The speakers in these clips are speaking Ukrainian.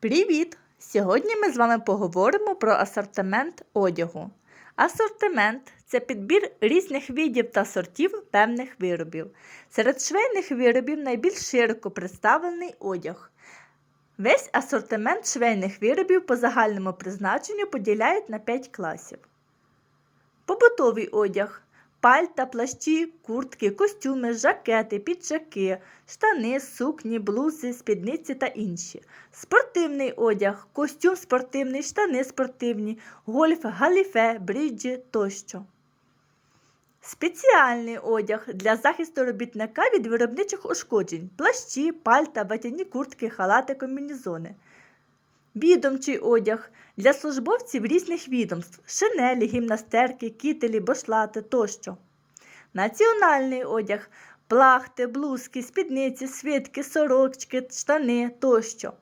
Привіт! Сьогодні ми з вами поговоримо про асортимент одягу. Асортимент це підбір різних видів та сортів певних виробів. Серед швейних виробів найбільш широко представлений одяг. Весь асортимент швейних виробів по загальному призначенню поділяють на 5 класів. Побутовий одяг. Пальта, плащі, куртки, костюми, жакети, піджаки, штани, сукні, блузи, спідниці та інші. Спортивний одяг, костюм спортивний, штани спортивні, гольф, галіфе, бриджі тощо. Спеціальний одяг для захисту робітника від виробничих ушкоджень, плащі, пальта, ватяні куртки, халати, комбінезони. Відомчий одяг для службовців різних відомств шинелі, гімнастерки, кітелі, бошлати тощо. Національний одяг плахти, блузки, спідниці, свитки, сорочки, штани тощо.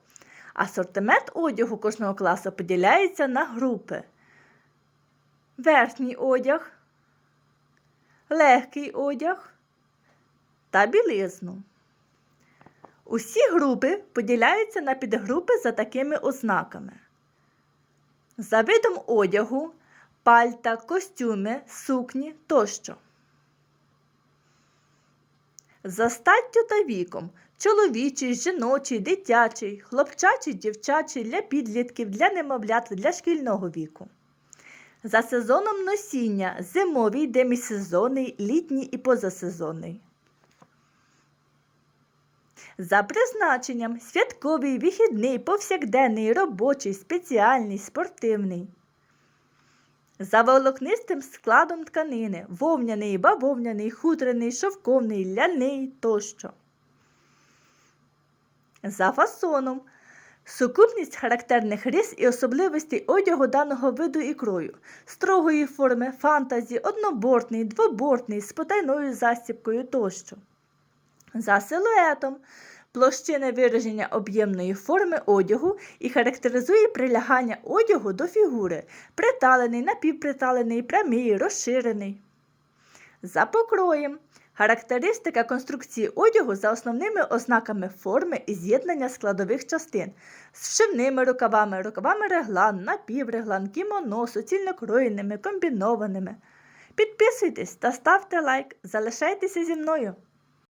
Асортимент одягу кожного класу поділяється на групи. Верхній одяг, легкий одяг та білизну. Усі групи поділяються на підгрупи за такими ознаками. За видом одягу, пальта, костюми, сукні тощо. За статтю та віком чоловічий, жіночий, дитячий, хлопчачий, дівчачий для підлітків, для немовлят, для шкільного віку. За сезоном носіння зимовий, демісезонний, літній і позасезонний. За призначенням святковий, вихідний, повсякденний, робочий, спеціальний, спортивний. За волокнистим складом тканини вовняний, бавовняний, хутрений, шовковний, ляний тощо. За фасоном сукупність характерних рис і особливостей одягу даного виду і крою, строгої форми, фантазі, однобортний, двобортний, з потайною застібкою тощо. За силуетом площина вираження об'ємної форми одягу і характеризує прилягання одягу до фігури, приталений, напівприталений, прямий, розширений. За покроєм характеристика конструкції одягу за основними ознаками форми і з'єднання складових частин з вшивними рукавами, рукавами реглан, напівреглан, кімоно, суцільно кроєними, комбінованими. Підписуйтесь та ставте лайк, залишайтеся зі мною.